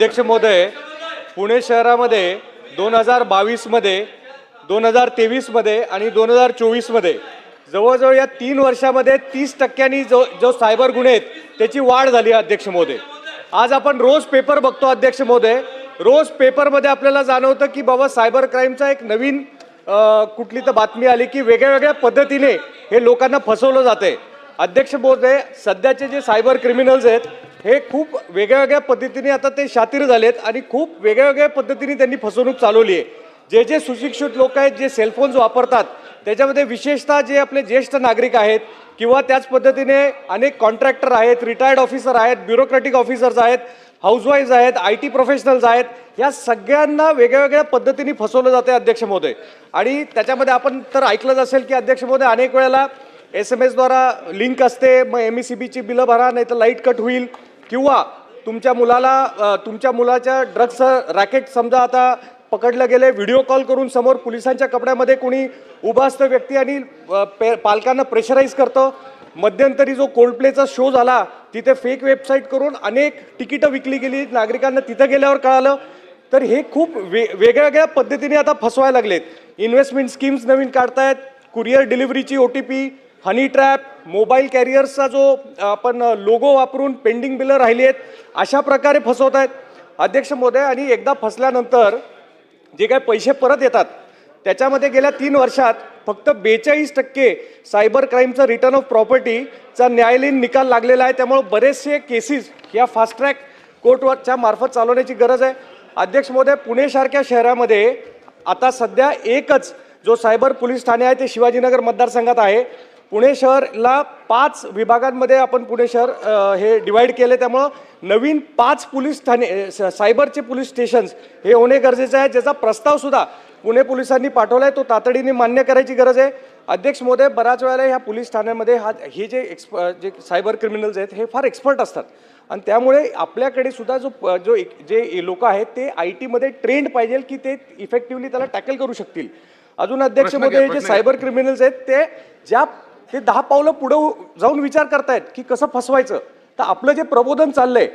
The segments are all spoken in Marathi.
अध्यक्ष महोदय पुणे शहरामध्ये दोन हजार बावीसमध्ये दोन हजार तेवीसमध्ये आणि दोन हजार चोवीसमध्ये जवळजवळ या तीन वर्षामध्ये तीस टक्क्यांनी जो जो सायबर गुन्हे आहेत त्याची वाढ झाली आहे अध्यक्ष महोदय. आज आपण रोज पेपर बघतो अध्यक्ष महोदय. रोज पेपरमध्ये आपल्याला जाणवतं की बाबा सायबर क्राईमचा एक नवीन कुठली तर बातमी आली की वेगळ्या वेगळ्या पद्धतीने हे लोकांना फसवलं जाते अध्यक्ष महोदय सध्याचे जे सायबर क्रिमिनल्स आहेत हे खूप वेगळ्या वेगळ्या पद्धतीने आता ते शातीर झालेत आणि खूप वेगळ्या वेगळ्या पद्धतीने त्यांनी फसवणूक चालवली आहे. जे जे सुशिक्षित लोक आहेत जे सेलफोन्स वापरतात त्याच्यामध्ये विशेषतः जे आपले ज्येष्ठ नागरिक आहेत किंवा त्याच पद्धतीने अनेक कॉन्ट्रॅक्टर आहेत रिटायर्ड ऑफिसर आहेत ब्युरोक्रॅटिक ऑफिसर्स आहेत हाऊसवाईफ आहेत आय टी प्रोफेशनल्स आहेत या सगळ्यांना वेगळ्या वेगळ्या पद्धतीने फसवलं जाते अध्यक्ष महोदय. आणि त्याच्यामध्ये आपण तर ऐकलंच असेल की अध्यक्ष महोदय अनेक वेळेला एस एम एसद्वारा लिंक असते मग एम ई सी बीची बिलं भरा नाही तर लाइट कट होईल. किंवा तुमच्या मुलाला तुमच्या मुलाच्या ड्रग्सचं रॅकेट समजा आता पकडलं गेले व्हिडिओ कॉल करून समोर पोलिसांच्या कपड्यामध्ये कोणी उभा असतं व्यक्ती आणि पे पालकांना प्रेशराईज करतं. मध्यंतरी जो कोल्डप्लेचा शो झाला तिथे फेक वेबसाईट करून अनेक तिकीटं विकली गेली नागरिकांना तिथं गेल्यावर कळालं. तर हे खूप वे वेगळ्या वेगळ्या पद्धतीने आता फसवायला लागलेत. इन्व्हेस्टमेंट स्कीम्स नवीन काढतायत कुरिअर डिलिव्हरीची O T P honey trap mobile कॅरियर्सचा जो आपण लोगो वापरून पेंडिंग बिलं राहिली आहेत अशा प्रकारे फसवत आहेत. अध्यक्ष महोदय आणि एकदा फसल्यानंतर जे काही पैसे परत येतात त्याच्यामध्ये गेल्या तीन वर्षात फक्त बेचाळीस टक्के सायबर क्राईमचा रिटर्न ऑफ प्रॉपर्टीचा न्यायालयीन निकाल लागलेला आहे. त्यामुळे बरेचसे केसेस या फास्ट ट्रॅक कोर्टच्या मार्फत चालवण्याची गरज आहे. अध्यक्ष महोदय पुणेसारख्या शहरामध्ये आता सध्या एकच जो सायबर पोलीस ठाणे आहे ते शिवाजीनगर मतदारसंघात आहे. पुणे शहरला पाच विभागांमध्ये आपण पुणे शहर हे डिवाईड केले. त्यामुळं नवीन पाच पोलीस ठाणे सायबरचे पोलीस स्टेशन्स हे होणे गरजेचं आहे. ज्याचा प्रस्ताव सुद्धा पुणे पोलिसांनी पाठवला आहे. तो तातडीने मान्य करायची गरज आहे. अध्यक्ष महोदय बऱ्याच वेळेला ह्या पोलीस ठाण्यामध्ये हा हे जे एक्सप जे सायबर क्रिमिनल्स आहेत हे फार एक्सपर्ट असतात. आणि त्यामुळे आपल्याकडे सुद्धा जो जो एक- जे लोक आहेत ते आय टीमध्ये ट्रेंड पाहिजे की ते इफेक्टिव्हली त्याला टॅकल करू शकतील. अजून अध्यक्ष महोदय हे जे. सायबर क्रिमिनल्स आहेत ते ज्या ते दहा पावलं पुढं जाऊन विचार करतायत की कसं फसवायचं. तर आपलं जे प्रबोधन चाललंय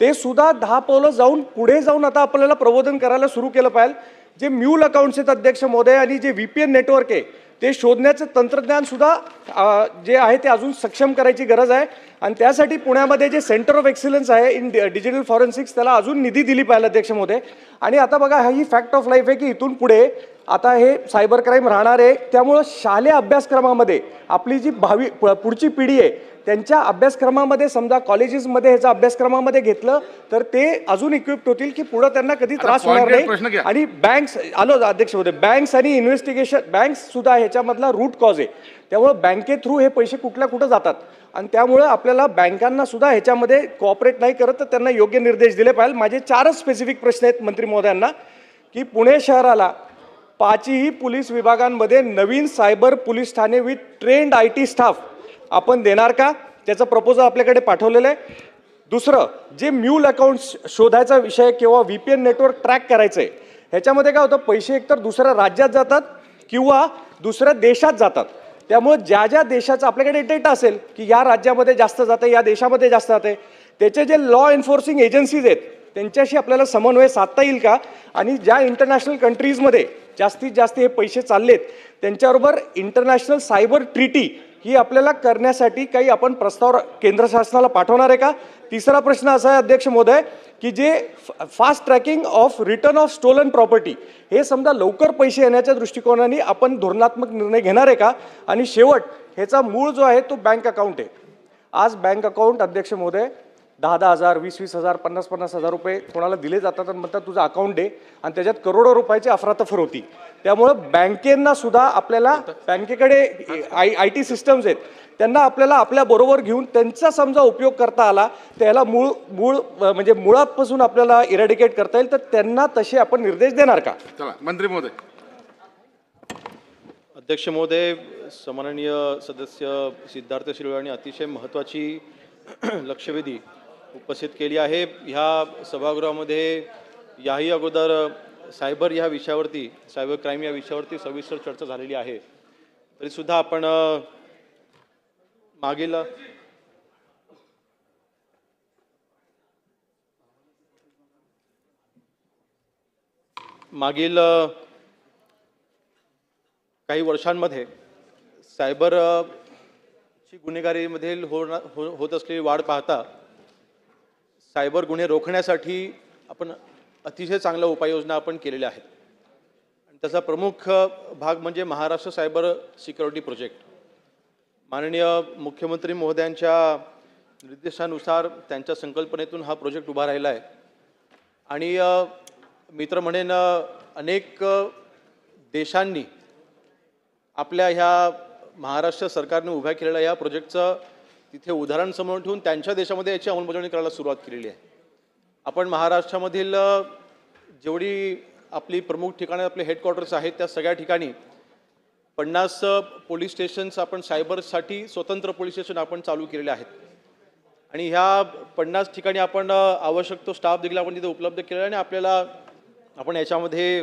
ते सुद्धा दहा पावलं जाऊन पुढे जाऊन आता आपल्याला प्रबोधन करायला सुरू केलं पाहिजे. जे म्यूल अकाउंट्स अध्यक्ष महोदय आणि जे व्ही पी एन नेटवर्क आहे ते शोधण्याचं तंत्रज्ञानसुद्धा जे आहे ते अजून सक्षम करायची गरज आहे. आणि त्यासाठी पुण्यामध्ये जे सेंटर ऑफ एक्सिलन्स आहे इन डिजिटल फॉरेन्सिक्स त्याला अजून निधी दिली पाहिजे अध्यक्ष महोदय. आणि आता बघा हा ही फॅक्ट ऑफ लाईफ आहे की इथून पुढे आता हे सायबर क्राईम राहणार आहे. त्यामुळं शालेय अभ्यासक्रमामध्ये आपली जी भावी प- पुढची पिढी आहे त्यांच्या अभ्यासक्रमामध्ये समजा कॉलेजेसमध्ये ह्याचा अभ्यासक्रमामध्ये घेतलं तर ते अजून इक्विप्ड होतील की पुढं त्यांना कधी त्रास होणार नाही. आणि बँक्स आलो अध्यक्ष होते. बँक्स आणि इन्व्हेस्टिगेशन बँक्स सुद्धा ह्याच्यामधला रूट कॉज आहे. त्यामुळं बँके थ्रू हे पैसे कुठल्या कुठं जातात. आणि त्यामुळं आपल्याला बँकांना सुद्धा ह्याच्यामध्ये कॉपरेट नाही करत तर त्यांना योग्य निर्देश दिले पाहिजे. माझे चारच स्पेसिफिक प्रश्न आहेत मंत्री महोदयांना की पुणे शहराला पाचही पोलीस विभागांमध्ये नवीन cyber police Thane with trained I T staff आपण देणार का? त्याचं प्रपोजल आपल्याकडे पाठवलेलं आहे. दुसरं जे म्यूल अकाउंट्स शोधायचा विषय किंवा V P N network track करायचं आहे ह्याच्यामध्ये काय होतं? पैसे एकतर दुसऱ्या राज्यात जातात किंवा दुसऱ्या देशात जातात. त्यामुळे ज्या ज्या देशाचा आपल्याकडे डेटा असेल की या राज्यामध्ये जास्त जाते या देशामध्ये जास्त जाते त्याचे जे लॉ एन्फोर्सिंग एजन्सीज आहेत त्यांच्याशी आपल्याला समन्वय साधता येईल का? आणि ज्या इंटरनॅशनल कंट्रीजमध्ये जास्तीत जास्त हे पैसे चाललेत त्यांच्याबरोबर इंटरनॅशनल सायबर ट्रीटी ही आपल्याला करण्यासाठी काही आपण प्रस्ताव केंद्र शासनाला पाठवणार आहे का? तिसरा प्रश्न असा आहे अध्यक्ष महोदय की जे fast tracking of return of stolen property हे समजा लवकर पैसे येण्याच्या दृष्टिकोनाने आपण धोरणात्मक निर्णय घेणार आहे का? आणि शेवट ह्याचा मूळ जो आहे तो बँक अकाउंट आहे. आज बँक अकाउंट अध्यक्ष महोदय दहा दहा हजार वीस वीस हजार पन्नास पन्नास हजार रुपये कोणाला दिले जातात आणि म्हणतात तुझं अकाउंट दे. आणि त्याच्यात करोडो रुपयाची अफरातफर होती. त्यामुळं बँकेंना सुद्धा आपल्याला बँकेकडे आय आय टी सिस्टम्स आहेत त्यांना आपल्याला आपल्या बरोबर घेऊन त्यांचा समजा उपयोग करता आला त्याला मूळ मूळ म्हणजे मुळापासून आपल्याला इरॅडिकेट करता येईल तर त्यांना तसे आपण निर्देश देणार का? चला मंत्री महोदय. अध्यक्ष महोदय सन्माननीय सदस्य सिद्धार्थ शिरोळे अतिशय महत्त्वाची लक्षवेधी उपस्थित केली आहे. ह्या सभागृहामध्ये याही अगोदर सायबर ह्या विषयावरती सायबर क्राईम या विषयावरती सविस्तर चर्चा झालेली आहे. तरीसुद्धा आपण मागील मागील काही वर्षांमध्ये सायबर ची गुन्हेगारीमधील होणार हो होत असलेली वाढ पाहता सायबर गुन्हे रोखण्यासाठी आपण अतिशय चांगल्या उपाययोजना आपण केलेल्या आहेत. आणि त्याचा प्रमुख भाग म्हणजे महाराष्ट्र सायबर सिक्युरिटी प्रोजेक्ट. माननीय मुख्यमंत्री महोदयांच्या निर्देशानुसार त्यांच्या संकल्पनेतून हा प्रोजेक्ट उभा राहिला आहे. आणि मित्र म्हणेन अनेक देशांनी आपल्या ह्या महाराष्ट्र सरकारने उभ्या केलेल्या या प्रोजेक्टचं तिथे उदाहरण समोर ठेवून त्यांच्या देशामध्ये याची अंमलबजावणी करायला सुरुवात केलेली आहे. आपण महाराष्ट्रामधील जेवढी आपली प्रमुख ठिकाणं आपले हेडक्वार्टर्स आहेत त्या सगळ्या ठिकाणी पन्नास पोलीस स्टेशन्स आपण सायबरसाठी स्वतंत्र पोलीस स्टेशन आपण चालू केलेले आहेत. आणि ह्या पन्नास ठिकाणी आपण आवश्यक तो स्टाफ देखील आपण तिथे उपलब्ध केला आहे आणि आपल्याला आपण याच्यामध्ये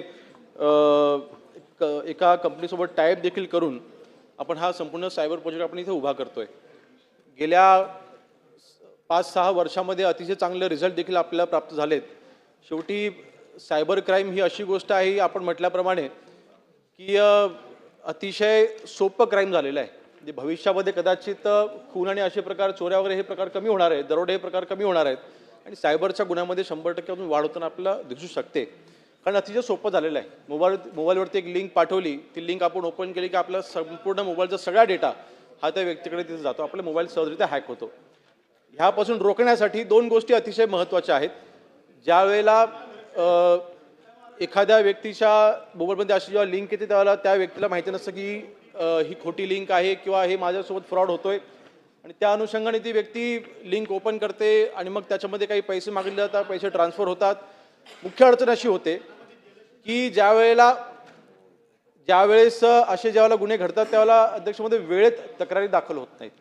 क- एका कंपनीसोबत टाईप देखील करून आपण हा संपूर्ण सायबर प्रोजेक्ट आपण इथे उभा करतो आहे गेल्या पाच सहा वर्षामध्ये अतिशय चांगले रिझल्ट देखील आपल्याला प्राप्त झालेत. शेवटी सायबर क्राईम ही अशी गोष्ट आहे आपण म्हटल्याप्रमाणे की अतिशय सोपं क्राईम झालेलं आहे. म्हणजे भविष्यामध्ये कदाचित खून आणि असे प्रकार चोऱ्या वगैरे हे प्रकार कमी होणार आहेत दरोडे हे प्रकार कमी होणार आहेत आणि सायबरच्या गुन्ह्यामध्ये शंभर टक्के वाढ होताना आपल्याला दिसू शकते. कारण अतिशय सोपं झालेलं आहे. मोबाईल मोबाईलवरती एक लिंक पाठवली ती लिंक आपण ओपन केली की आपला संपूर्ण मोबाईलचा सगळा डेटा हा त्या व्यक्तीकडे तिथे जातो. आपला मोबाईल सहजरित्या हॅक होतो. ह्यापासून रोखण्यासाठी दोन गोष्टी अतिशय महत्त्वाच्या आहेत. ज्या वेळेला एखाद्या व्यक्तीच्या मोबाईलमध्ये अशी जेव्हा लिंक येते त्यावेळेला त्या व्यक्तीला माहिती नसतं की ही खोटी लिंक आहे किंवा हे माझ्यासोबत फ्रॉड होतोय. आणि त्या अनुषंगाने ती व्यक्ती लिंक ओपन करते आणि मग त्याच्यामध्ये काही पैसे मागितले जातात पैसे ट्रान्सफर होतात. मुख्य अडचण अशी होते की ज्या वेळेला त्यावेळेस असे ज्यावेळेला गुन्हे घडतात त्यावेळेला अध्यक्षमध्ये वेळेत तक्रारी दाखल होत नाहीत.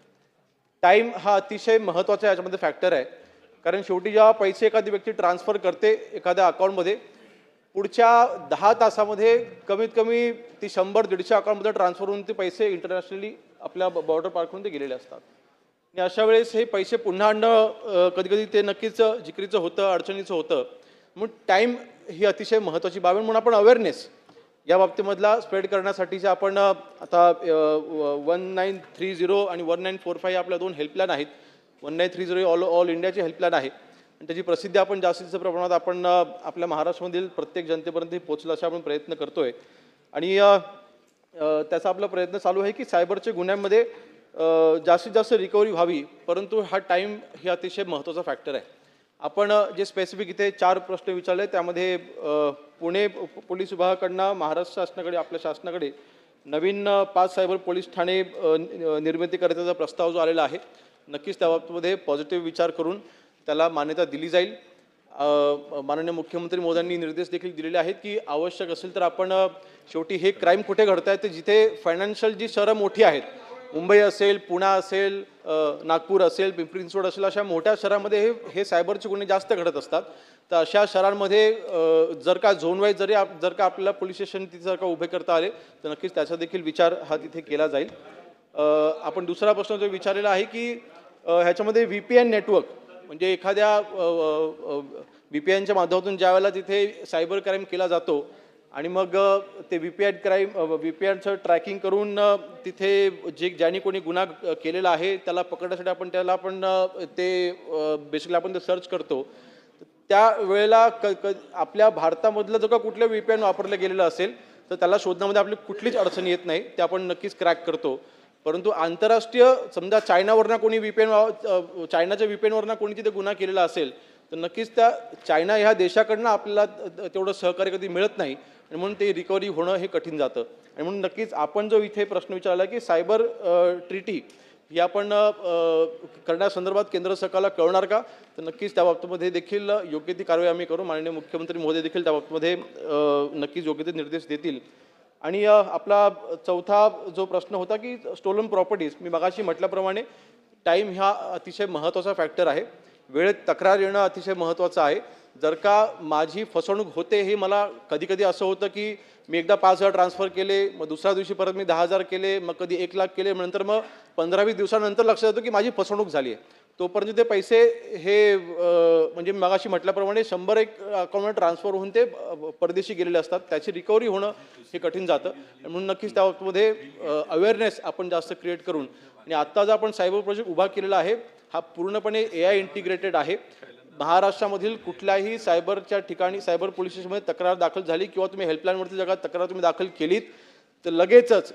टाईम हा अतिशय महत्त्वाचा याच्यामध्ये फॅक्टर आहे. कारण शेवटी जेव्हा पैसे एखादी व्यक्ती ट्रान्सफर करते एखाद्या अकाउंटमध्ये पुढच्या दहा तासामध्ये कमीत कमी ती शंभर दीडशे अकाउंटमध्ये ट्रान्सफर होऊन ते पैसे इंटरनॅशनली आपल्या बॉर्डर पार्कवरून ते गेलेले असतात. आणि अशा वेळेस हे पैसे पुन्हा आणणं कधीकधी ते नक्कीच जिकरीचं होतं अडचणीचं होतं. म्हणून टाईम ही अतिशय महत्त्वाची बाब आहे. म्हणून आपण अवेअरनेस या बाबतीमधला स्प्रेड करण्यासाठीचे आपण आता वन नाईन थ्री झिरो आणि वन नाईन फोर फाय आपल्या दोन हेल्पलाईन आहेत. One nine three zero all all इंडियाची हेल्पलाईन आहे. आणि त्याची प्रसिद्धी आपण जास्तीत जास्त प्रमाणात आपण आपल्या महाराष्ट्रामधील प्रत्येक जनतेपर्यंत ही पोचलं असा आपण प्रयत्न करतोय. आणि त्याचा आपला प्रयत्न चालू आहे की सायबरच्या गुन्ह्यांमध्ये जास्तीत जास्त रिकव्हरी व्हावी. परंतु हा टाईम हे अतिशय महत्त्वाचा फॅक्टर आहे. आपण जे स्पेसिफिक इथे चार प्रश्न विचारले त्यामध्ये पुणे पोलीस विभागाकडनं महाराष्ट्र शासनाकडे आपल्या शासनाकडे नवीन पाच सायबर पोलीस ठाणे नि- निर्मिती करण्याचा प्रस्ताव जो आलेला आहे नक्कीच त्याबाबतमध्ये पॉझिटिव्ह विचार करून त्याला मान्यता दिली जाईल. माननीय मुख्यमंत्री मोदयांनी निर्देश देखील दिलेले आहेत की आवश्यक असेल तर आपण शेवटी हे क्राईम कुठे घडत आहे ते जिथे फायनान्शियल जी शहरं मोठी आहेत मुंबई असेल पुणा असेल नागपूर असेल पिंपरी चिंचवड असेल अशा मोठ्या शहरामध्ये हे हे सायबरचे गुन्हे जास्त घडत असतात. तर अशा शहरांमध्ये जर का झोन वाईज जरी आप- जर का आपल्याला पोलीस स्टेशन तिथे जर का उभे करता आले तर नक्कीच त्याचा देखील विचार हा तिथे केला जाईल. आपण दुसरा प्रश्न जो विचारलेला आहे की ह्याच्यामध्ये व्ही पी एन नेटवर्क म्हणजे एखाद्या व्ही पी एनच्या माध्यमातून ज्या वेळेला तिथे सायबर क्राईम केला जातो आणि मग ते V P I crime V P आयचं tracking करून तिथे जे ज्याने कोणी गुन्हा केलेला आहे त्याला पकडण्यासाठी आपण त्याला आपण ते बेसिकली आपण ते सर्च करतो. त्या वेळेला क क आपल्या भारतामधलं जर का कुठलं व्ही पी एन वापरलं गेलेलं असेल तर त्याला शोधण्यामध्ये आपली कुठलीच अडचण येत नाही. ते आपण नक्कीच क्रॅक करतो. परंतु आंतरराष्ट्रीय समजा चायनावरनं कोणी व्ही पी एन चायनाच्या व्ही पी एनवरनं कोणी तिथे गुन्हा केलेला असेल तर नक्कीच त्या चायना ह्या देशाकडनं आपल्याला तेवढं सहकार्य कधी मिळत नाही. आणि म्हणून ते रिकव्हरी होणं हे कठीण जातं. आणि म्हणून नक्कीच आपण जो इथे प्रश्न विचारला की सायबर ट्रिटी ही आपण करण्यासंदर्भात केंद्र सरकारला कळवणार का? तर नक्कीच त्या बाबतीमध्ये देखील योग्य ती कारवाई आम्ही करू. माननीय मुख्यमंत्री महोदय देखील त्या बाबतीमध्ये नक्कीच योग्य ते निर्देश देतील. आणि आपला चौथा जो प्रश्न होता की स्टोलन प्रॉपर्टीज मी मगाशी म्हटल्याप्रमाणे टाईम हा अतिशय महत्त्वाचा फॅक्टर आहे. वेळेत तक्रार येणं अतिशय महत्त्वाचं आहे. जर का माझी फसवणूक होते हे मला कधी कधी असं होतं की मी एकदा पाच हजार ट्रान्सफर केले मग दुसऱ्या दिवशी परत मी दहा हजार केले मग कधी एक लाख केले मग नंतर मग पंधरा वीस दिवसानंतर लक्षात येतं की माझी फसवणूक झाली आहे. तोपर्यंत ते पैसे हे म्हणजे मगाशी म्हटल्याप्रमाणे शंभर एक अकाउंटमध्ये ट्रान्सफर होऊन ते परदेशी गेलेले असतात. त्याची रिकव्हरी होणं हे कठीण जातं. म्हणून नक्कीच त्यामध्ये अवेअरनेस आपण जास्त क्रिएट करून आणि आत्ता जो आपण सायबर प्रोजेक्ट उभा केलेला आहे हा पूर्णपणे ए आय इंटिग्रेटेड आहे. महाराष्ट्रामधील कुठल्याही सायबरच्या ठिकाणी सायबर पोलीस स्टेशनमध्ये तक्रार दाखल झाली किंवा तुम्ही हेल्पलाईनवरती जगात तक्रार तुम्ही दाखल केलीत तर लगेचच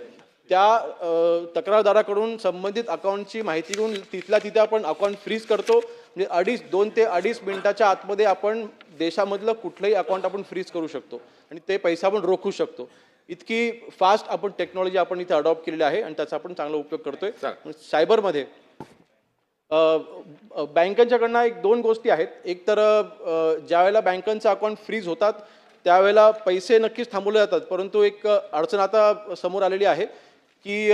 त्या तक्रारदाराकडून संबंधित अकाउंटची माहिती घेऊन तिथल्या तिथे आपण अकाउंट फ्रीज करतो. म्हणजे अडीच दोन ते अडीच मिनिटाच्या आतमध्ये आपण देशामधलं कुठलंही अकाउंट आपण फ्रीज करू शकतो आणि ते पैसे आपण रोखू शकतो. इतकी फास्ट आपण टेक्नॉलॉजी आपण इथे अडॉप्ट केलेली आहे आणि त्याचा आपण चांगला उपयोग करतोय. सायबरमध्ये बँकांच्याकडनं एक दोन गोष्टी आहेत. एक तर ज्यावेळेला बँकांचं अकाउंट फ्रीज होतात त्यावेळेला पैसे नक्कीच थांबवले जातात. परंतु एक अडचण आता समोर आलेली आहे की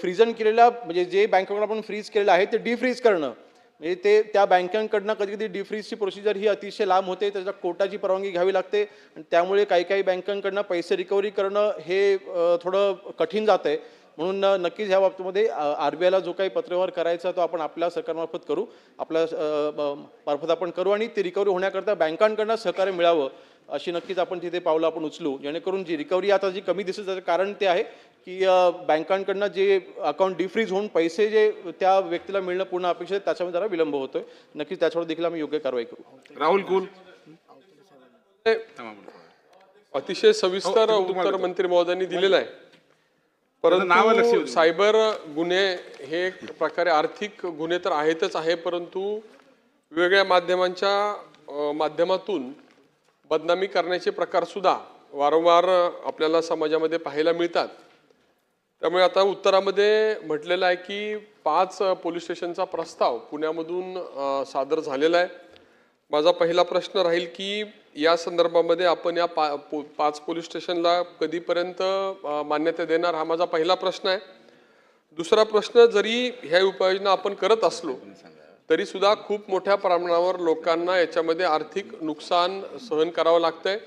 फ्रीजन केलेल्या म्हणजे जे बँकांकडून आपण फ्रीज केलेलं आहे ते डिफ्रीज करणं. म्हणजे ते त्या बँकांकडनं कधी कधी डिफ्रीजची प्रोसिजर ही अतिशय लांब होते त्याच्या कोर्टाची परवानगी घ्यावी लागते आणि त्यामुळे काही काही बँकांकडनं पैसे रिकव्हरी करणं हे थोडं कठीण जातं आहे म्हणून नक्कीच ह्या बाबतीमध्ये आर बी आयला जो काही पत्रव्यवहार करायचा तो आपण आपल्या सरकारमार्फत करू. आपल्या मार्फत आपण करू आणि ती रिकव्हरी होण्याकरता बँकांकडनं सहकार्य मिळावं अशी नक्कीच आपण तिथे पावलं आपण उचलू. जेणेकरून जी रिकव्हरी आता जी कमी दिसत त्याचं कारण ते आहे की बँकांकडनं जे अकाउंट डिफ्रीज होऊन पैसे जे त्या व्यक्तीला मिळणं पूर्ण अपेक्षित आहे त्याच्यामध्ये जरा विलंब होतोय. नक्कीच त्याच्यावर देखील आम्ही योग्य कारवाई करू. राहुल कुल? अतिशय सविस्तर उत्तर मंत्री महोदयांनी दिलेलं आहे. परंतु सायबर गुन्हे हे एक प्रकारे आर्थिक गुन्हे तर आहेतच आहे परंतु वेगवेगळ्या माध्यमांच्या माध्यमातून बदनामी करण्याचे प्रकार सुद्धा वारंवार आपल्याला समाजामध्ये पाहायला मिळतात. त्यामुळे आता उत्तरामध्ये म्हटलेलं आहे की पाच पोलीस स्टेशनचा प्रस्ताव पुण्यामधून सादर झालेला आहे. माझा पहिला प्रश्न राहील की या संदर्भामध्ये आपण या पा पो- पाच पोलीस स्टेशनला कधीपर्यंत मान्यता देणार हा माझा पहिला प्रश्न आहे. दुसरा प्रश्न जरी ह्या उपाययोजना आपण करत असलो तरी सुद्धा खूप मोठ्या प्रमाणावर लोकांना याच्यामध्ये आर्थिक नुकसान सहन करावं लागतंय.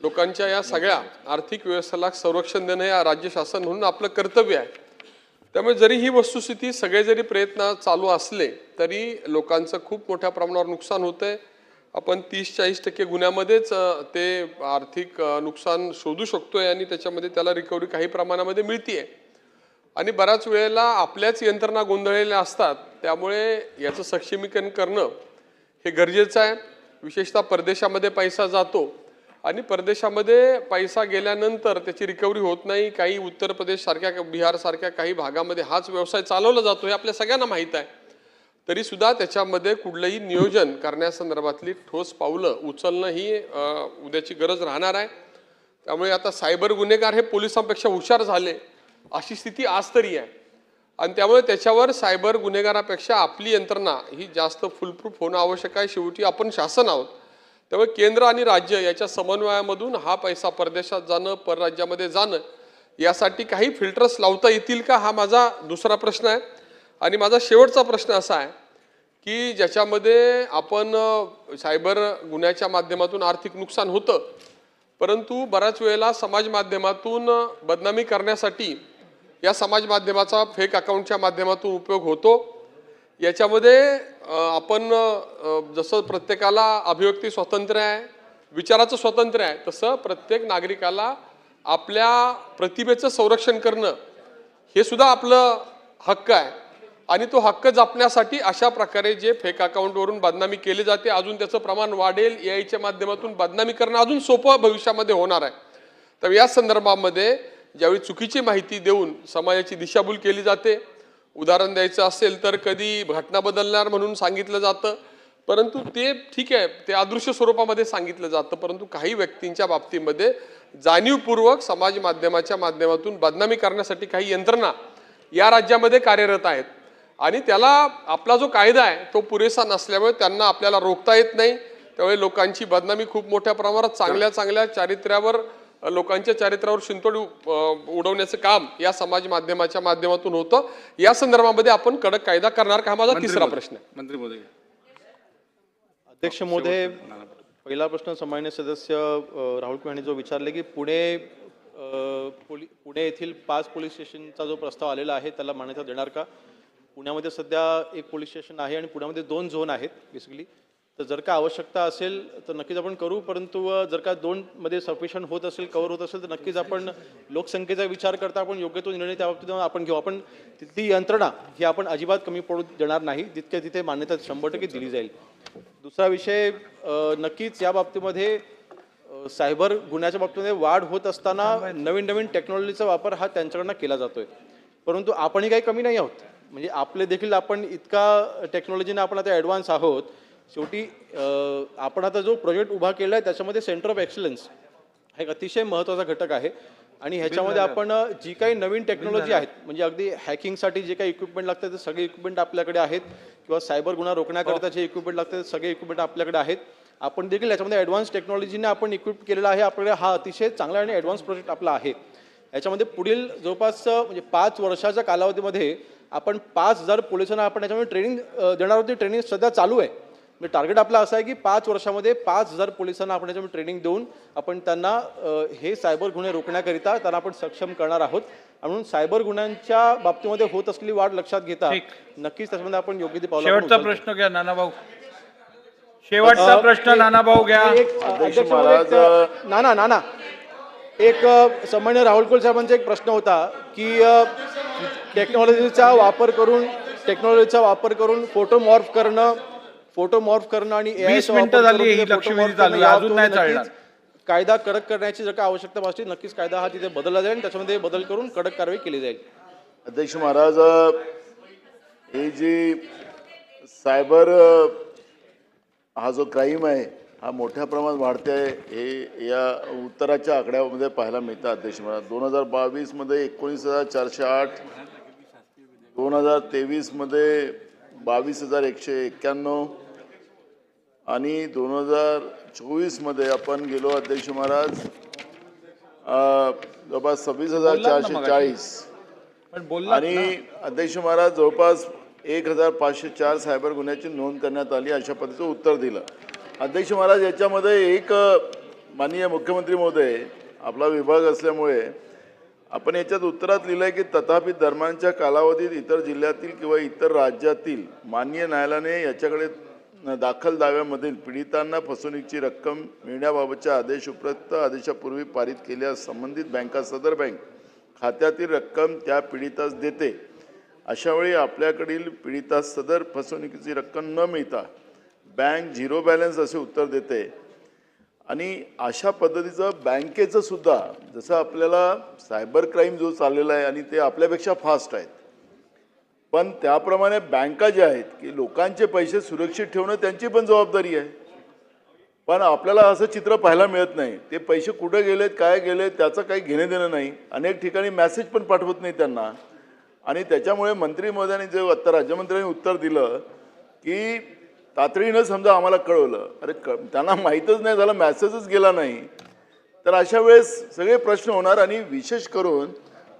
लोकांच्या या सगळ्या आर्थिक व्यवस्थेला संरक्षण देणं हे राज्य शासन म्हणून आपलं कर्तव्य आहे. त्यामुळे जरी ही वस्तुस्थिती सगळे जरी प्रयत्न चालू असले तरी लोकांचं खूप मोठ्या प्रमाणावर नुकसान होतं आहे आपण तीस चाळीस टक्के गुन्ह्यामध्येच ते आर्थिक नुकसान शोधू शकतो आहे आणि त्याच्यामध्ये त्याला रिकव्हरी काही प्रमाणामध्ये मिळतीये. आणि बऱ्याच वेळेला आपल्याच यंत्रणा गोंधळलेल्या असतात. त्यामुळे याचं सक्षमीकरण करणं हे गरजेचं आहे. विशेषतः परदेशामध्ये पैसा जातो. आणि परदेशामध्ये पैसा गेल्यानंतर त्याची रिकव्हरी होत नाही. काही उत्तर प्रदेश सारख्या बिहार सारख्या काही भागामध्ये हाच व्यवसाय चालवला जातो हे आपल्या सगळ्यांना माहीत आहे. तरी सुद्धा त्याच्यामध्ये कुठलंही नियोजन करण्यासंदर्भातली ठोस पावलं उचलणं ही उद्याची गरज राहणार आहे. त्यामुळे आता सायबर गुन्हेगार हे पोलिसांपेक्षा हुशार झाले अशी स्थिती आज तरी आहे. आणि त्यामुळे त्याच्यावर सायबर गुन्हेगारापेक्षा आपली यंत्रणा ही जास्त फुलप्रूफ होणं आवश्यक आहे. शेवटी आपण शासन आहोत. त्यामुळे केंद्र आणि राज्य याच्या समन्वयामधून हा पैसा परदेशात जाणं परराज्यामध्ये जाणं यासाठी काही फिल्टर्स लावता येतील का हा माझा दुसरा प्रश्न आहे. आणि माझा शेवटचा प्रश्न असा आहे की ज्याच्यामध्ये आपण सायबर गुन्ह्याच्या माध्यमातून आर्थिक नुकसान होतं परंतु बऱ्याच वेळेला समाज माध्यमातून बदनामी करण्यासाठी या समाज माध्यमाचा फेक अकाउंटच्या माध्यमातून उपयोग होतो. याच्यामध्ये आपण जसं प्रत्येकाला अभिव्यक्ती स्वातंत्र्य आहे विचाराचं स्वातंत्र्य आहे तसं प्रत्येक नागरिकाला आपल्या प्रतिभेचं संरक्षण करणं हे सुद्धा आपलं हक्क आहे. आणि तो हक्क जपण्यासाठी अशा प्रकारे जे फेक अकाउंटवरून बदनामी केली जाते अजून त्याचं प्रमाण वाढेल ए आयच्या माध्यमातून बदनामी करणं अजून सोपं भविष्यामध्ये होणार आहे. तर या संदर्भामध्ये ज्यावेळी चुकीची माहिती देऊन समाजाची दिशाभूल केली जाते उदाहरण द्यायचं असेल तर कधी घटना बदलणार म्हणून सांगितलं जातं. परंतु ते ठीक आहे ते अदृश्य स्वरूपामध्ये सांगितलं जातं. परंतु काही व्यक्तींच्या बाबतीमध्ये जाणीवपूर्वक समाज माध्यमाच्या माध्यमातून बदनामी करण्यासाठी काही यंत्रणा या राज्यामध्ये कार्यरत आहेत. आणि त्याला आपला जो कायदा आहे तो पुरेसा नसल्यामुळे त्यांना आपल्याला रोखता येत नाही. त्यामुळे लोकांची बदनामी खूप मोठ्या प्रमाणात चांगल्या चांगल्या चारित्र्यावर लोकांच्या चारित्र्यावर शिंतोड उडवण्याचं काम या समाज माध्यमाच्या माध्यमातून होतं. या संदर्भामध्ये आपण कडक कायदा करणार का? हा माझा तिसरा प्रश्न आहे. मंत्री महोदय अध्यक्ष महोदय पहिला प्रश्न सन्मान्य सदस्य राहुल कुमार यांनी जो विचारले की पुणे पोली पुणे येथील पाच पोलीस स्टेशनचा जो प्रस्ताव आलेला आहे त्याला मान्यता देणार का? पुण्यामध्ये सध्या एक पोलीस स्टेशन आहे आणि पुण्यामध्ये दोन झोन आहेत बेसिकली तर जर का आवश्यकता असेल तर नक्कीच आपण करू परंतु जर का दोनमध्ये सफिशियंट होत असेल कव्हर होत असेल तर नक्कीच आपण लोकसंख्येचा विचार करता आपण योग्य तो निर्णय त्या बाबतीत आपण घेऊ. आपण तिथली यंत्रणा ही आपण अजिबात कमी पडू देणार नाही जितक्या तिथे मान्यता शंभर टक्के दिली जाईल. दुसरा विषय नक्कीच या बाबतीमध्ये सायबर गुन्ह्याच्या बाबतीमध्ये वाढ होत असताना नवीन नवीन टेक्नॉलॉजीचा वापर हा त्यांच्याकडनं केला जातोय. परंतु आपणही काही कमी नाही आहोत. म्हणजे आपले देखील आपण इतका टेक्नॉलॉजीने आपण आता ॲडव्हान्स आहोत शेवटी आपण आता जो प्रोजेक्ट उभा केला आहे त्याच्यामध्ये सेंटर ऑफ एक्सलन्स हा एक अतिशय महत्त्वाचा घटक आहे. आणि ह्याच्यामध्ये आपण जी काही नवीन टेक्नॉलॉजी आहेत म्हणजे अगदी हॅकिंगसाठी जे काही इक्विपमेंट लागतात ते सगळे इक्विपमेंट आपल्याकडे आहेत. किंवा सायबर गुन्हा रोखण्याकरिता जे इक्विपमेंट लागतात ते सगळे इक्विपमेंट आपल्याकडे आहेत. आपण देखील याच्यामध्ये ॲडव्हान्स टेक्नॉलॉजीने आपण इक्विप केलेला आहे. आपल्याकडे हा अतिशय चांगला आणि ॲडव्हान्स प्रोजेक्ट आपला आहे. याच्यामध्ये पुढील जवळपास म्हणजे पाच वर्षाच्या कालावधीमध्ये आपण पाच हजार पोलिसांना आपण याच्यामध्ये ट्रेनिंग देणार होती ट्रेनिंग सध्या चालू आहे. म्हणजे टार्गेट आपला असं आहे की पाच वर्षामध्ये पाच हजार पोलिसांना आपण याच्यामध्ये ट्रेनिंग देऊन आपण त्यांना हे सायबर गुन्हे रोखण्याकरिता त्यांना आपण सक्षम करणार आहोत. म्हणून सायबर गुन्ह्यांच्या बाबतीमध्ये होत असलेली वाढ लक्षात घेता नक्कीच त्याच्यामध्ये आपण योग्य ते पावलं आपण शेवटचा. प्रश्न घ्या नानाभाऊ. शेवटचा प्रश्न घ्या. महोदय, एक, अ, नाना नाना. एक अ, सन्मान्य राहुल कुल साहेबांचा एक प्रश्न होता की टेक्नॉलॉजीचा वापर करून टेक्नॉलॉजीचा वापर करून फोटो मॉर्फ करणं फोटो मॉर्फ करणं आणि 20 मिनिटं झाली, ही लक्षवेधी चालू आहे, अजून नाही चालणार. कायदा कडक करण्याची जर का आवश्यकता भासली नक्कीच कायदा हा तिथे बदलला जाईल आणि त्याच्यामध्ये बदल करून कडक कारवाई केली जाईल अध्यक्ष महाराज हे जी सायबर अ, हा जो क्राईम आहे हा मोठ्या प्रमाणात वाढते आहे हे या उत्तराच्या आकड्यामध्ये पाहायला मिळतं अध्यक्ष महाराज दोन हजार बावीसमध्ये एकोणीस हजार चारशे आठ दोन हजार तेवीसमध्ये बावीस हजार एकशे एक्क्याण्णव आणि दोन हजार चोवीसमध्ये आपण गेलो अध्यक्ष महाराज. जवळपास सव्वीस हजार चारशे चाळीस. आणि अध्यक्ष महाराज जवळपास एक हजार पाचशे चार सायबर गुन्ह्याची नोंद करण्यात आली अशा पद्धतीचं उत्तर दिलं. अध्यक्ष महाराज याच्यामध्ये एक माननीय मुख्यमंत्री महोदय आपला विभाग असल्यामुळे आपण याच्यात उत्तरात लिहिलं आहे की तथापि दरम्यानच्या कालावधीत इतर जिल्ह्यातील किंवा इतर राज्यातील मान्य न्यायालयाने याच्याकडे दाखल दाव्यामधील पीडितांना फसवणुकीची रक्कम मिळण्याबाबतच्या आदेश उपरोक्त आदेशापूर्वी पारित केल्यास संबंधित बँका सदर बँक खात्यातील रक्कम त्या पीडितास देते. अशावेळी आपल्याकडील पीडितास सदर फसवणुकीची रक्कम न मिळता बँक झिरो बॅलन्स असे उत्तर देते. आणि अशा पद्धतीचं बँकेचं सुद्धा जसं आपल्याला सायबर क्राईम जो चाललेला आहे आणि ते आपल्यापेक्षा फास्ट आहेत. पण त्याप्रमाणे बँका ज्या आहेत की लोकांचे पैसे सुरक्षित ठेवणं त्यांची पण जबाबदारी आहे. पण आपल्याला असं चित्र पाहायला मिळत नाही. ते पैसे कुठे गेलेत काय गेलेत त्याचं काही घेणं देणं नाही. अनेक ठिकाणी मेसेज पण पाठवत नाही त्यांना. आणि त्याच्यामुळे मंत्री महोदयांनी जे आत्ता राज्यमंत्र्यांनी उत्तर दिलं की तातडीनं समजा आम्हाला कळवलं. अरे क त्यांना माहीतच नाही झालं मेसेजच गेला नाही. तर अशा वेळेस सगळे प्रश्न होणार आणि विशेष करून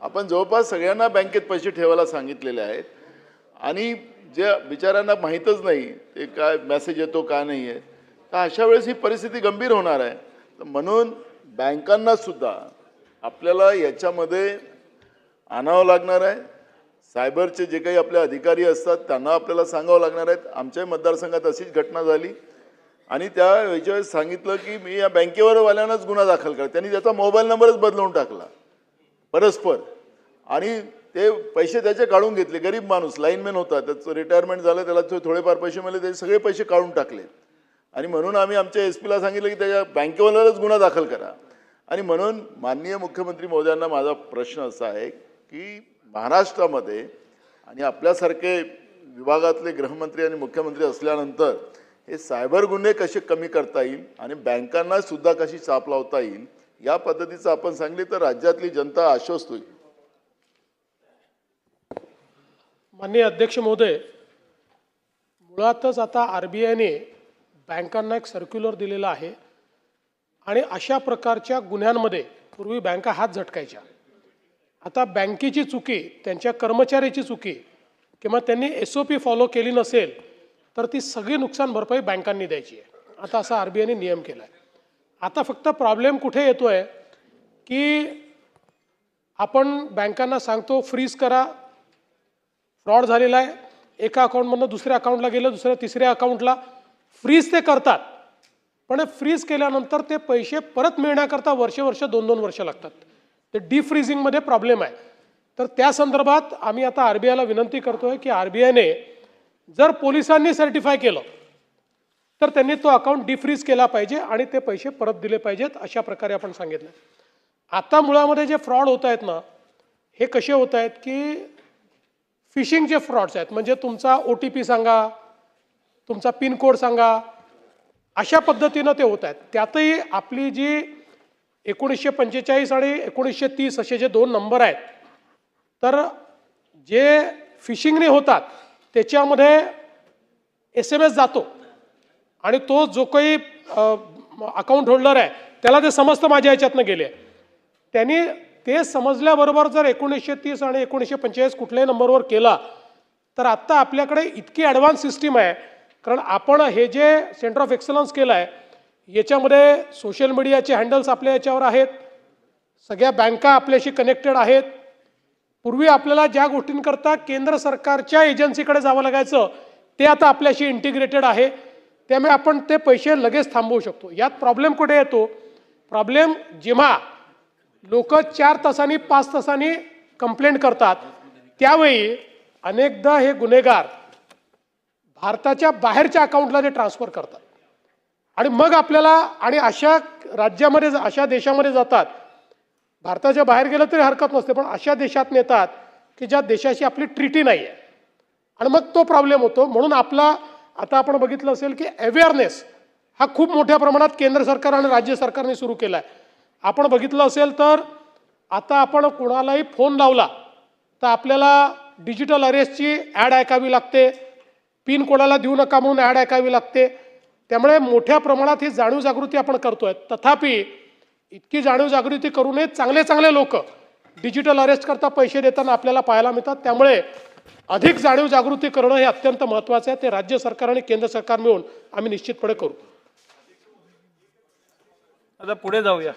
आपण जवळपास सगळ्यांना बँकेत पैसे ठेवायला सांगितलेले आहेत. आणि जे बिचाऱ्यांना माहीतच नाही ते काय मेसेज येतो का नाही आहे तर अशा वेळेस ही परिस्थिती गंभीर होणार आहे. तर म्हणून बँकांनासुद्धा आपल्याला याच्यामध्ये आणावं लागणार आहे. सायबरचे जे काही आपले अधिकारी असतात त्यांना आपल्याला सांगावं लागणार आहेत. आमच्याही मतदारसंघात अशीच घटना झाली. आणि त्या वेळेस सांगितलं की मी या बँकेवरवाल्यांनाच गुन्हा दाखल करा. त्यांनी त्याचा मोबाईल नंबरच बदलवून टाकला. परस्पर. आणि ते पैसे त्याचे काढून घेतले. गरीब माणूस लाईनमॅन होता. त्याचं रिटायरमेंट झालं त्याला थोडेफार पैसे मिळाले त्याचे सगळे पैसे काढून टाकले. आणि म्हणून आम्ही आमच्या एस पीला सांगितलं की त्याच्या बँकेवाल्यालाच गुन्हा दाखल करा. आणि म्हणून माननीय मुख्यमंत्री महोदयांना माझा प्रश्न असा आहे की महाराष्ट्रामध्ये आणि आपल्यासारखे विभागातले गृहमंत्री आणि मुख्यमंत्री असल्यानंतर हे सायबर गुन्हे कसे कमी करता येईल आणि बँकांना सुद्धा कशी चाप लावता येईल या पद्धतीचं आपण सांगली तर राज्यातली जनता आश्वस्त होईल. माननीय अध्यक्ष महोदय मुळातच आता आर बी आयने बँकांना एक सर्क्युलर दिलेला आहे आणि अशा प्रकारच्या गुन्ह्यांमध्ये पूर्वी बँका हात झटकायच्या. आता बँकेची चुकी त्यांच्या कर्मचाऱ्याची चुकी किंवा त्यांनी एस ओ पी फॉलो केली नसेल तर ती सगळी नुकसान भरपाई बँकांनी द्यायची आहे. आता असा आर बी आयने नियम केला आहे आता फक्त प्रॉब्लेम कुठे येतो आहे की आपण बँकांना सांगतो फ्रीज करा. फ्रॉड झालेला आहे. एका अकाउंटमधनं दुसऱ्या अकाउंटला गेलं दुसऱ्या तिसऱ्या अकाउंटला फ्रीज ते करतात. पण फ्रीज केल्यानंतर ते पैसे परत मिळण्याकरता वर्ष वर्ष दोन दोन वर्ष लागतात. ते डिफ्रीजिंगमध्ये प्रॉब्लेम आहे. तर त्या संदर्भात आम्ही आता आर बी आयला विनंती करतो आहे की आर बी आयने जर पोलिसांनी सर्टिफाय केलं तर त्यांनी तो अकाउंट डिफ्रीज केला पाहिजे आणि ते पैसे परत दिले पाहिजेत अशा प्रकारे आपण सांगितलं. आता मुळामध्ये जे फ्रॉड होत आहेत ना हे कसे होत आहेत की फिशिंगचे फ्रॉड्स आहेत म्हणजे तुमचा ओ टी पी सांगा तुमचा पिन कोड सांगा अशा पद्धतीनं ते होत आहेत. त्यातही आपली जी एकोणीसशे पंचेचाळीस आणि एकोणीसशे तीस असे जे दोन नंबर आहेत तर जे फिशिंगने होतात त्याच्यामध्ये एस एम एस जातो आणि तो जो काही अकाउंट होल्डर आहे त्याला ते समजतं माझ्या ह्याच्यातनं गेले. त्यांनी ते समजल्याबरोबर जर एकोणीसशे तीस आणि एकोणीसशे पंचेचाळीस कुठल्याही नंबरवर केला तर आत्ता आपल्याकडे इतकी ॲडव्हान्स सिस्टीम आहे कारण आपण हे जे सेंटर ऑफ एक्सलन्स केलं आहे याच्यामध्ये सोशल मीडियाचे हँडल्स आपल्या याच्यावर आहेत. सगळ्या बँका आपल्याशी कनेक्टेड आहेत. पूर्वी आपल्याला ज्या गोष्टींकरता केंद्र सरकारच्या एजन्सीकडे जावं लागायचं ते आता आपल्याशी इंटिग्रेटेड आहे. त्यामुळे आपण ते पैसे लगेच थांबवू शकतो. यात प्रॉब्लेम कुठे येतो? प्रॉब्लेम जेव्हा लोक चार तासांनी पाच तासांनी कंप्लेंट करतात त्यावेळी अनेकदा हे गुन्हेगार भारताच्या बाहेरच्या अकाउंटला ते ट्रान्सफर करतात. आणि मग आपल्याला आणि अशा राज्यामध्ये अशा देशामध्ये जातात. भारताच्या बाहेर गेलं तरी हरकत नसते पण अशा देशात नेतात की ज्या देशाशी आपली ट्रिटी नाही आहे आणि मग तो प्रॉब्लेम होतो. म्हणून आपला आता आपण बघितलं असेल की अवेअरनेस हा खूप मोठ्या प्रमाणात केंद्र सरकार आणि राज्य सरकारने सुरू केला आहे आपण बघितलं असेल तर आता आपण कोणालाही फोन लावला तर आपल्याला डिजिटल अरेस्टची ॲड ऐकावी लागते. पिन कोणाला देऊ नका म्हणून ॲड ऐकावी लागते. त्यामुळे मोठ्या प्रमाणात ही जाणीव जागृती आपण करतोय. तथापि इतकी जाणीव जागृती करूनही चांगले चांगले लोक डिजिटल अरेस्ट करता पैसे देताना आपल्याला पाहायला मिळतात. त्यामुळे अधिक जाणीव जागृती करणं हे अत्यंत महत्त्वाचं आहे. ते राज्य सरकार आणि केंद्र सरकार मिळून आम्ही निश्चितपणे करू. आता पुढे जाऊया.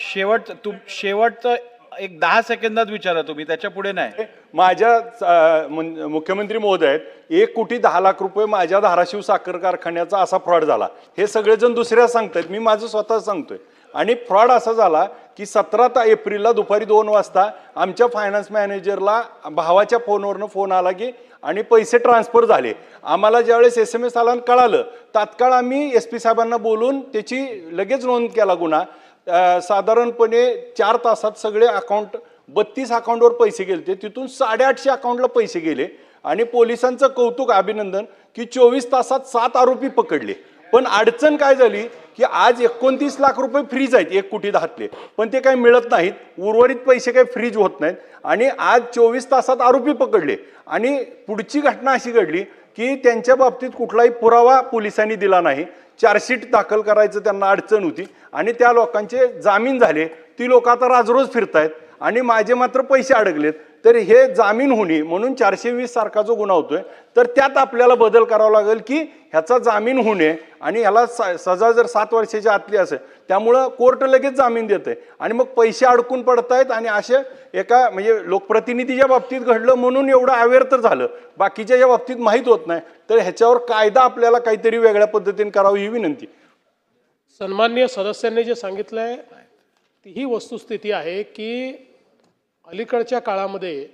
शेवट तू शेवटचं एक दहा सेकंदात विचारा तुम्ही त्याच्या पुढे नाही. माझ्या मन मुख्यमंत्री महोदय आहेत एक कोटी दहा लाख रुपये माझ्या धाराशिव साखर कारखान्याचा असा फ्रॉड झाला. हे सगळेजण दुसऱ्या सांगतायत मी माझं स्वतः सांगतोय. आणि फ्रॉड असा झाला की सतरा एप्रिलला दुपारी दोन वाजता आमच्या फायनान्स मॅनेजरला भावाच्या फोनवरनं फोन आला की आणि पैसे ट्रान्सफर झाले. आम्हाला ज्यावेळेस एस एम एस आला आणि कळालं तात्काळ आम्ही एस पी साहेबांना बोलून त्याची लगेच नोंद केला गुन्हा. साधारणपणे चार तासात सगळे अकाउंट बत्तीस अकाउंटवर पैसे गेले ते तिथून साडेआठशे अकाउंटला पैसे गेले. आणि पोलिसांचं कौतुक अभिनंदन की चोवीस तासात सात आरोपी पकडले. पण अडचण काय झाली की आज एकोणतीस लाख रुपये फ्रीज आहेत एक कोटी दहातले पण ते काही मिळत नाहीत. उर्वरित पैसे काही फ्रीज होत नाहीत. आणि आज चोवीस तासात आरोपी पकडले. आणि पुढची घटना अशी घडली की त्यांच्या बाबतीत कुठलाही पुरावा पोलिसांनी दिला नाही. चार्जशीट दाखल करायचं त्यांना अडचण होती आणि त्या लोकांचे जामीन झाले. ती लोक आता राजरोज फिरतायत. आणि माझे मात्र पैसे अडकलेत. तर हे जामीन होणे म्हणून चारशे वीस सारखा जो गुन्हा होतोय तर त्यात आपल्याला बदल करावा लागेल की ह्याचा जामीन होणे आणि ह्याला स- सजा जर सात वर्षाच्या आतली असेल त्यामुळं कोर्ट लगेच जामीन देते आणि मग पैसे अडकून पडतायत आणि असे एका म्हणजे लोकप्रतिनिधीच्या बाबतीत घडलं म्हणून एवढं अवेअर तर झालं. बाकीच्या या बाबतीत माहीत होत नाही तर ह्याच्यावर कायदा आपल्याला काहीतरी वेगळ्या पद्धतीने करावी ही विनंती. सन्माननीय सदस्यांनी जे सांगितलं आहे ती ही वस्तुस्थिती आहे की अलीकडच्या काळामध्ये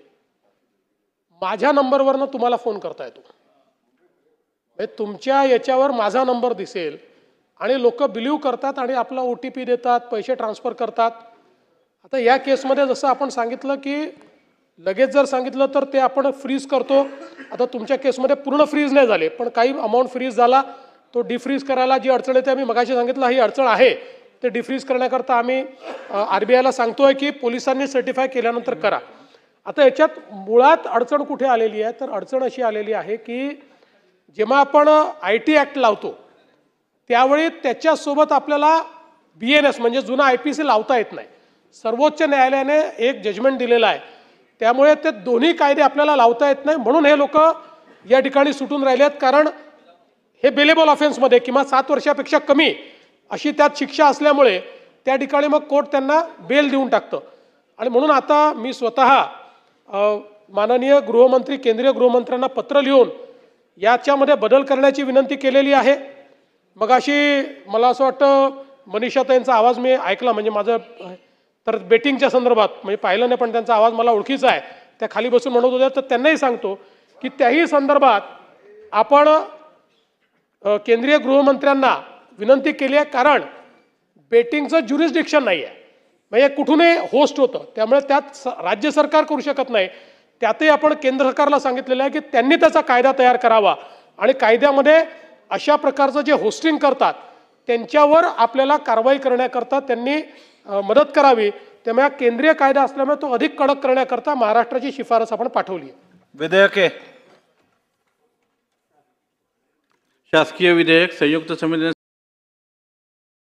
माझ्या नंबरवरनं तुम्हाला फोन करता येतो. म्हणजे तुमच्या याच्यावर माझा नंबर दिसेल आणि लोक बिलीव करतात आणि आपला ओ टी पी देतात पैसे ट्रान्सफर करतात. आता या केसमध्ये जसं आपण सांगितलं की लगेच जर सांगितलं तर ते आपण फ्रीज करतो. आता तुमच्या केसमध्ये पूर्ण फ्रीज नाही झाले पण काही अमाऊंट फ्रीज झाला तो डिफ्रीज करायला जी अडचण येते मी मगाशी सांगितलं ही अडचण आहे. ते डिफ्रीज करण्याकरता आम्ही आर बी आयला सांगतोय की पोलिसांनी सर्टिफाय केल्यानंतर करा. आता याच्यात मुळात अडचण कुठे आलेली आहे? तर अडचण अशी आलेली आहे की जेव्हा आपण आय टी ॲक्ट लावतो त्यावेळी त्याच्यासोबत आपल्याला बी एन एस म्हणजे जुना आय पी सी लावता येत नाही. सर्वोच्च न्यायालयाने एक जजमेंट दिलेला आहे. त्यामुळे ते दोन्ही कायदे आपल्याला लावता येत नाही. म्हणून हे लोक या ठिकाणी सुटून राहिले आहेत कारण हे बेलेबल ऑफेन्समध्ये किंवा सात वर्षापेक्षा कमी अशी त्यात शिक्षा असल्यामुळे त्या ठिकाणी मग कोर्ट त्यांना बेल देऊन टाकतं. आणि म्हणून आता मी स्वतः माननीय गृहमंत्री केंद्रीय गृहमंत्र्यांना पत्र लिहून याच्यामध्ये बदल करण्याची विनंती केलेली आहे. मग अशी मला असं वाटतं मनीषाताईंचा आवाज मी ऐकला म्हणजे माझं तर बेटिंगच्या संदर्भात म्हणजे पाहिलं नाही पण त्यांचा आवाज मला ओळखीचा आहे. त्या खाली बसून म्हणत होत्या तर त्यांनाही सांगतो की त्याही संदर्भात आपण केंद्रीय गृहमंत्र्यांना विनंती केली आहे कारण बेटिंगचं ज्युरिस्डिक्शन नाही आहे. म्हणजे कुठूनही होस्ट होतं त्यामुळे त्यात स- राज्य सरकार करू शकत नाही. त्यातही आपण केंद्र सरकारला सांगितलेलं आहे की त्यांनी त्याचा कायदा तयार करावा. आणि कायद्यामध्ये अशा प्रकारचं जे होस्टिंग करतात त्यांच्यावर आपल्याला कारवाई करण्याकरता त्यांनी मदत करावी. त्यामुळे केंद्रीय कायदा असल्यामुळे तो अधिक कडक करण्याकरता महाराष्ट्राची शिफारस आपण पाठवली आहे. विधेयके शासकीय विधेयक संयुक्त समितीने